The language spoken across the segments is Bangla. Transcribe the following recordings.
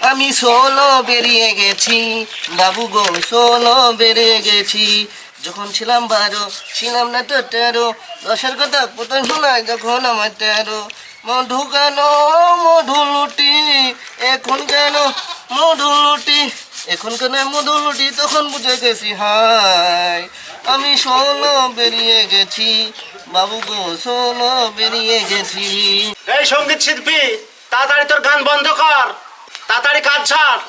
আমি সোলো বেরিয়ে গেছি, বাবু গো সোলো বেরিয়ে গেছি। যখন ছিলাম বারো, ছিলাম না তো তেরো। দশের কথা প্রথম শোনায় যখন আমার তেরো। মধু কেন, মধু লুটি, এখন কেন, মধু লুটি, এখন কেন মধু লুটি? তখন বুঝে গেছি হাই আমি সোলো বেরিয়ে গেছি, বাবু গো সোলো বেরিয়ে গেছি। এই সংগীত শিল্পী, তাড়াতাড়ি তোর গান বন্ধ কর। তাড়াতাড়ি কাজ ছাড়।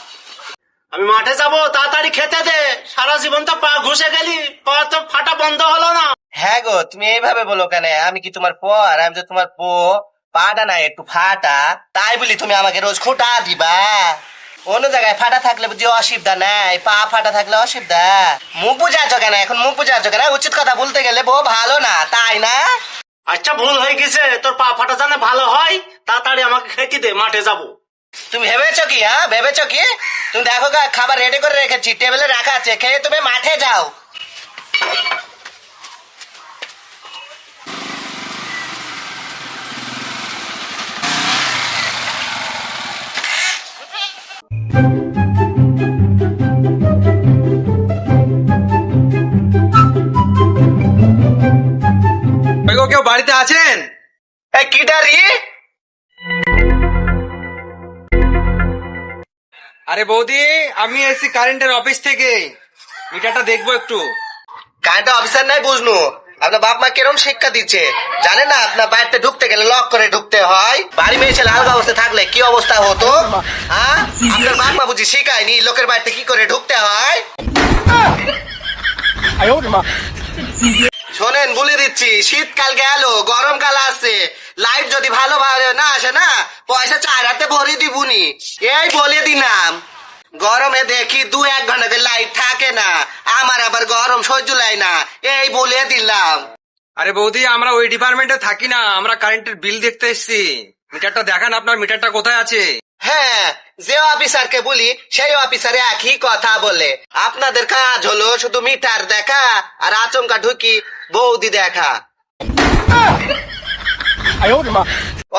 আমি মাঠে যাব তাড়াতাড়ি খেতে দে। সারা জীবন তো পা ঘুষে গেলি পা তো ফাটা বন্ধ হলো না। হ্যাঁ গো তুমি এইভাবে বলো কেন? আমি কি তোমার পর? আমি তো তোমার পো পাটা না একটু ফাটা। তাই বলি তুমি আমাকে রোজ খোটা দিবা। অন্য জায়গায় ফাটা থাকলে বুঝি অসুবিধা নাই পা ফাটা থাকলে অসুবিধা। মুখ বুঝাচ্ছ কেন এখন? মুখ বুঝাচ্ছ কেন? উচিত কথা বলতে গেলে বউ ভালো না তাই না? আচ্ছা ভুল হয়ে গেছে। তোর পা ফাটা জানে ভালো হয় তাড়াতাড়ি আমাকে খেতে দে মাঠে যাব। তুমি ভেবেছো কি হ্যাঁ? ভেবেছো কি? তুমি দেখো খাবার রেডি করে রেখেছি টেবিলে রাখা আছে খেয়ে তুমি মাঠে যাও। কেউ বাড়িতে আছেন? এ আরে বৌদি, আমি এসেছি কারেন্টের অফিস থেকে। মিটারটা দেখব একটু। কারেন্ট অফিসার নাই বুঝনু। আপনার বাপ মা কিরম শিক্ষা দিচ্ছে? জানে না আপনার বাড়িতে ঢুকতে গেলে লক করে ঢুকতে হয়। বাড়ি মেয়ে ছেলে আলগা অবস্থা থাকলে কি অবস্থা হতো? হ্যাঁ? আপনার বাপ মা বুঝি শিখায়নি লোকের বাড়িতে কি করে ঢুকতে হয়? শোনেন, বলে দিচ্ছি, শীতকাল গেল, গরমকাল আসছে। লাইট যদি ভালোভাবে না আসে না, পয়সা চার হাতে ভরে দিবুনি এই বলে দিলাম গরমে দেখি দু এক ঘন্টাতে লাইট থাকে না আমার আবার গরম সহ্য লাই না। এই বলে দিলাম। আরে বৌদি আমরা ওই ডিপার্টমেন্টে থাকি না আমরা কারেন্টের বিল দেখতে এসেছি। মিটারটা দেখান আপনার মিটারটা কোথায় আছে? হ্যাঁ যে অফিসারকে বলি সেই অফিসারে একই কথা বলে। আপনাদের কাজ হলো শুধু মিটার দেখা আর আচমকা ঢুকি বৌদি দেখা।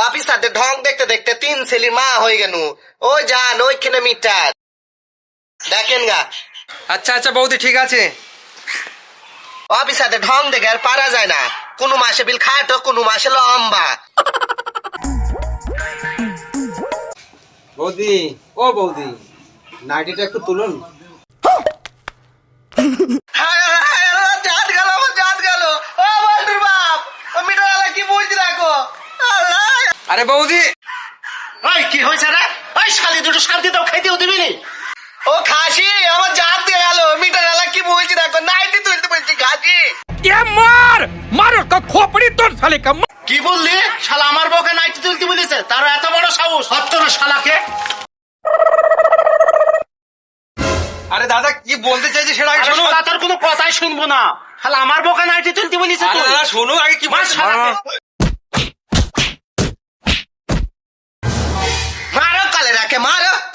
অফিসারদের ঢং দেখতে দেখতে তিন ছেলির মা হয়ে গেল ওই যান ওইখানে মিটার। দেখেন গা। আচ্ছা আচ্ছা বৌদি ঠিক আছে। অফিসারদের ঢং দেখে আর পারা যায় না। কোনো মাসে বিল খাটো কোনো মাসে লম্বা। বৌদি ও বৌদি নাইটিটা একটু তুলুন হায় আল্লাহ, হায় আল্লাহ, জাত গেল আমার জাত গেল ও বন্ধুর বাপ ও মিটার আলা কি বুঝতে রাখো আল্লাহ আরে বৌদি। ওই কি হয়েছে রে? ওই শালি দুটো শান্তি দাও খাইতেও দিবি নি? ও খাসি আমার জাত দিয়ে গেল মিটার এলা কি বলছি দেখো নাইটি তুলতে বলছি খাসি। এ মার! মার তো খোপড়ি তোর শালি কাম কি বললি? শালা আমার বকে নাইটি তুলতে বলেছে তার এত বড় সাহস সত্য শালাকে। আরে দাদা কি বলতে চাইছিস সেটা আগে শুনো দাদার কোনো কথাই শুনব না। শালা আমার বকে নাইটি তুলতে বলেছে তুই। শুনো আগে কি বলছিস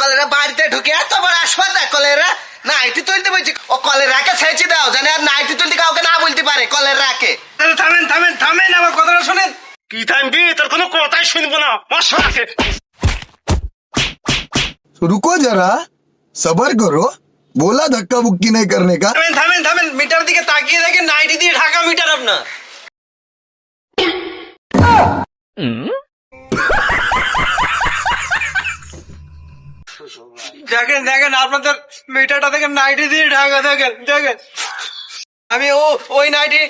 কলেরা বাড়িতে ঢুকে এত বড় হাসপাতাল কলেরা নাইটি তুলতে বলছি ও কলেরাকে ছেঁচে দাও জানে আর নাইটি তুলতে কাউকে না বলতে পারে কলেরাকে আরে থামেন থামেন থামেন আমার কথাটা শুনেন কি থামবি তোর কোনো কথাই শুনবো না মার শালাকে रुको जरा सबर करो बोला धक्का बुक्की नहीं करने का থামেন থামেন থামেন মিটার দিকে তাকিয়ে দেখেন নাইটি দিয়ে ঢাকা মিটার আপনার দেখেন দেখেন আপনাদের মিটারটা দেখেন নাইটি দিয়ে ঢাকা দেখেন দেখেন। আমি ও ওই নাইটি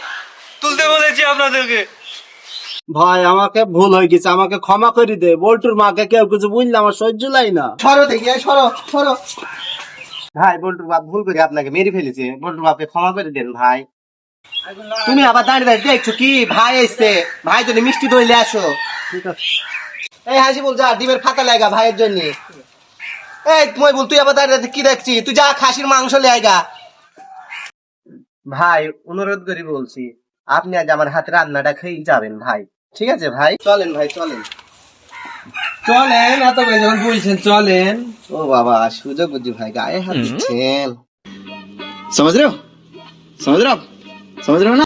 তুলতে বলেছি আপনাদেরকে। ভাই আমাকে ভুল হয়ে গেছে আমাকে ক্ষমা করে দে। বল্টুর মাকে কেউ কিছু বুঝলে আমার সহ্য লাই না। সরো দেখি সরো সরো। ভাই বল্টুর বাপ ভুল করে আপনাকে মেরে ফেলেছে। বল্টুর বাপকে ক্ষমা করে দেন ভাই। তুমি আবার দাঁড়িয়ে দাঁড়িয়ে দেখছ কি ভাই এসছে। ভাই জন্য মিষ্টি দইলে আসো। এই হাসি বল যা ডিমের ফাতা লাগা ভাইয়ের জন্য। এই মই বল তুই আবার দাঁড়িয়ে কি দেখছি? তুই যা খাসির মাংস লেগা ভাই অনুরোধ করি বলছি আপনি আজ আমার হাতে রান্নাটা খেয়ে যাবেন ভাই। ঠিক আছে ভাই? চলেন ভাই চলেন। চলেন এত করে যখন বলছেন চলেন। ও বাবা সুযোগ বুঝি ভাই গায়ে হাত দিচ্ছেন। সমাজ রেও সমাজ রেও না।